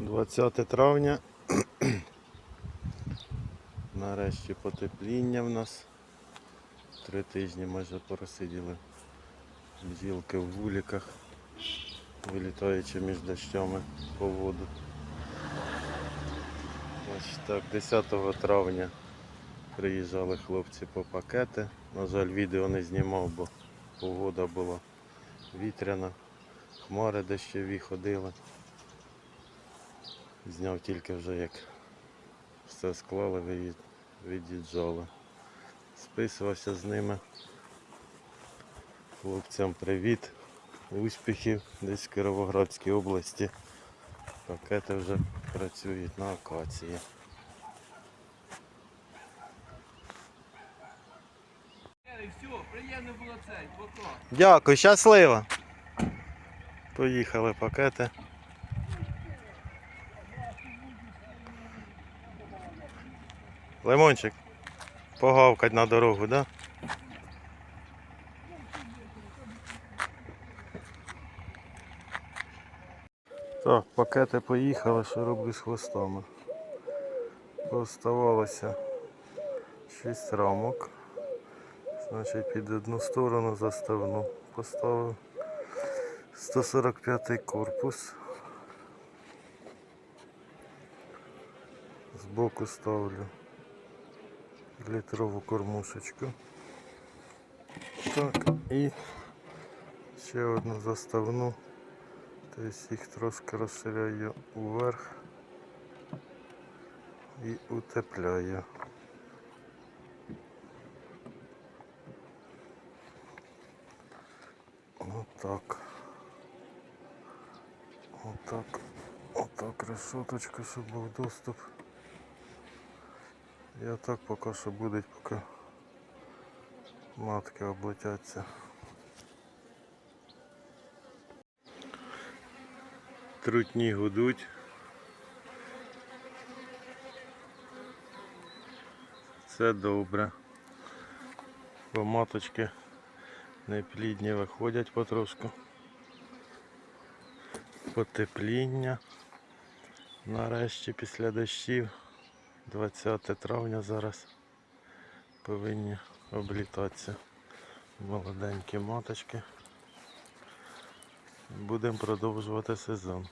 20 травня. Нарешті потепління в нас. Три тижні майже просиділи бджілки в вуликах, вилітаючи між дощами по воду. Ось так, 10 травня приїжджали хлопці по пакети. На жаль, відео не знімав, бо погода була вітряна, хмари дощові ходили. Зняв тільки вже як все склали, від'їжджали. Списувався з ними. Хлопцям привіт, успіхів десь в Кіровоградській області. Пакети вже працюють на акації. Приємно було цей. Дякую, щасливо. Поїхали пакети. Лимончик, погавкать на дорогу, да? Так, пакети поїхали, що роблю з хвостами. Оставалося 6 рамок. Значить, під одну сторону заставну поставив 145 корпус. Збоку ставлю літрову кормушечку. Так, і ще одну заставну. Тобто їх трошки розширяю вверх і утепляю. Отак. Отак. Отак решеточка, щоб був доступ. І отак поки що буде, поки матки облетяться. Трутні гудуть. Все добре. Бо маточки неплідні виходять потрошку. Потепління. Нарешті після дощів 20 травня зараз повинні облітатися молоденькі маточки. Будемо продовжувати сезон.